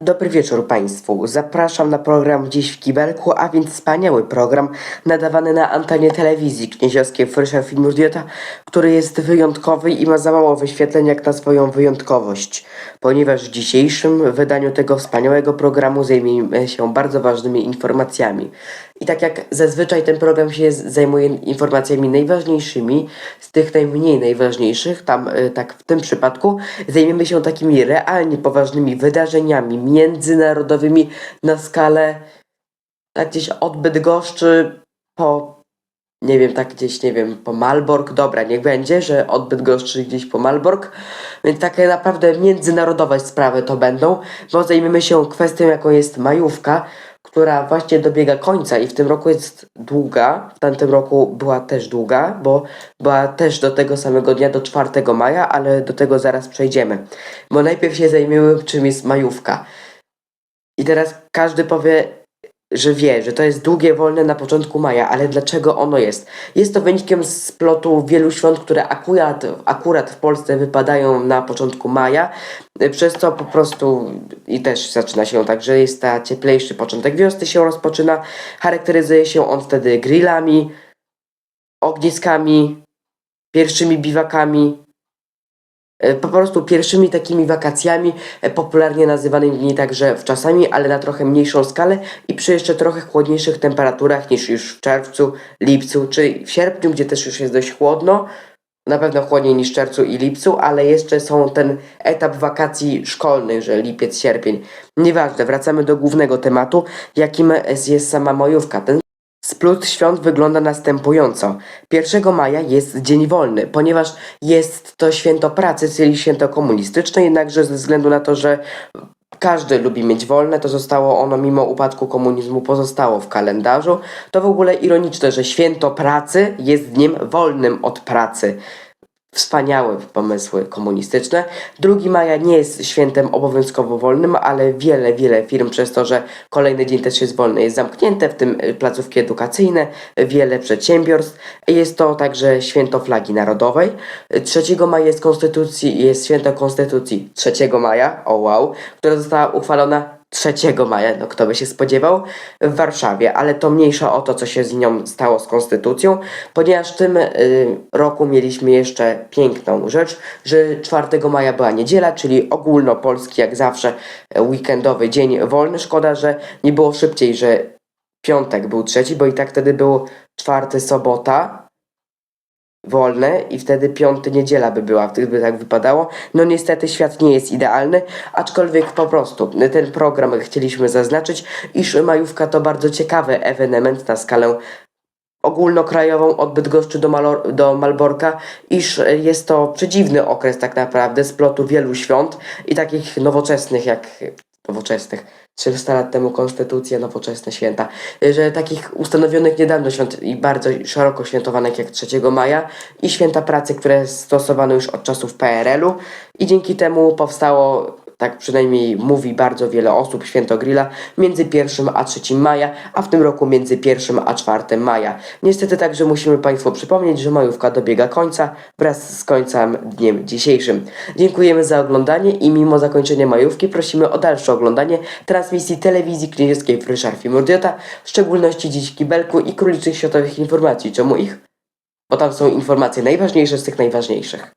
Dobry wieczór Państwu. Zapraszam na program Dziś w Kibelku, a więc wspaniały program nadawany na antenie telewizji knieziowskiej Frysza Filmu Dieta, który jest wyjątkowy i ma za mało wyświetleń jak na swoją wyjątkowość, ponieważ w dzisiejszym wydaniu tego wspaniałego programu zajmiemy się bardzo ważnymi informacjami. I tak jak zazwyczaj ten program się zajmuje informacjami najważniejszymi, z tych najmniej najważniejszych, tam y, tak w tym przypadku zajmiemy się takimi realnie poważnymi wydarzeniami międzynarodowymi na skalę tak gdzieś od Bydgoszczy po nie wiem, tak gdzieś, nie wiem, po Malbork, dobra, niech będzie, że od Bydgoszczy gdzieś po Malbork, więc takie naprawdę międzynarodowe sprawy to będą, bo zajmiemy się kwestią, jaką jest majówka, która właśnie dobiega końca i w tym roku jest długa, w tamtym roku była też długa, bo była też do tego samego dnia, do 4 maja, ale do tego zaraz przejdziemy. Bo najpierw się zajmiemy, czym jest majówka. I teraz każdy powie, że wie, że to jest długie wolne na początku maja, ale dlaczego ono jest? Jest to wynikiem splotu wielu świąt, które akurat, akurat w Polsce wypadają na początku maja, przez co po prostu i też zaczyna się tak, że jest ta cieplejszy początek wiosny się rozpoczyna, charakteryzuje się on wtedy grillami, ogniskami, pierwszymi biwakami, po prostu pierwszymi takimi wakacjami, e, popularnie nazywanymi także wczasami, ale na trochę mniejszą skalę i przy jeszcze trochę chłodniejszych temperaturach niż już w czerwcu, lipcu czy w sierpniu, gdzie też już jest dość chłodno. Na pewno chłodniej niż w czerwcu i lipcu, ale jeszcze są ten etap wakacji szkolnych, że lipiec, sierpień. Nieważne, wracamy do głównego tematu, jakim jest sama majówka. Ten Splut świąt wygląda następująco. 1 maja jest dzień wolny, ponieważ jest to święto pracy, czyli święto komunistyczne, jednakże ze względu na to, że każdy lubi mieć wolne, to zostało ono mimo upadku komunizmu pozostało w kalendarzu. To w ogóle ironiczne, że święto pracy jest dniem wolnym od pracy. Wspaniałe pomysły komunistyczne. 2 maja nie jest świętem obowiązkowo wolnym, ale wiele, wiele firm przez to, że kolejny dzień też jest wolny, jest zamknięte, w tym y, placówki edukacyjne, wiele przedsiębiorstw. Jest to także święto flagi narodowej. 3 maja jest konstytucji, jest święto konstytucji 3 maja, o wow, która została uchwalona 3 maja, no kto by się spodziewał, w Warszawie, ale to mniejsza o to, co się z nią stało z konstytucją, ponieważ w tym y, roku mieliśmy jeszcze piękną rzecz, że 4 maja była niedziela, czyli ogólnopolski, jak zawsze, weekendowy dzień wolny. Szkoda, że nie było szybciej, że piątek był trzeci, bo i tak wtedy był czwarty sobota wolne i wtedy piąty niedziela by była, gdyby tak wypadało. No niestety świat nie jest idealny, aczkolwiek po prostu ten program chcieliśmy zaznaczyć, iż majówka to bardzo ciekawy ewenement na skalę ogólnokrajową od Bydgoszczy do, Malor- do Malborka, iż jest to przedziwny okres tak naprawdę splotu wielu świąt i takich nowoczesnych jak nowoczesnych. 300 lat temu konstytucja, nowoczesne święta, że takich ustanowionych niedawno świąt i bardzo szeroko świętowanych jak 3 maja i święta pracy, które stosowano już od czasów PRL-u i dzięki temu powstało tak przynajmniej mówi bardzo wiele osób, święto grilla, między 1 a 3 maja, a w tym roku między 1 a 4 maja. Niestety także musimy Państwu przypomnieć, że majówka dobiega końca wraz z końcem dniem dzisiejszym. Dziękujemy za oglądanie i mimo zakończenia majówki prosimy o dalsze oglądanie transmisji telewizji kniedziowskiej Fryszar Filmordiota, w szczególności dziś Kibelku i Króliczych Światowych Informacji. Czemu ich? Bo tam są informacje najważniejsze z tych najważniejszych.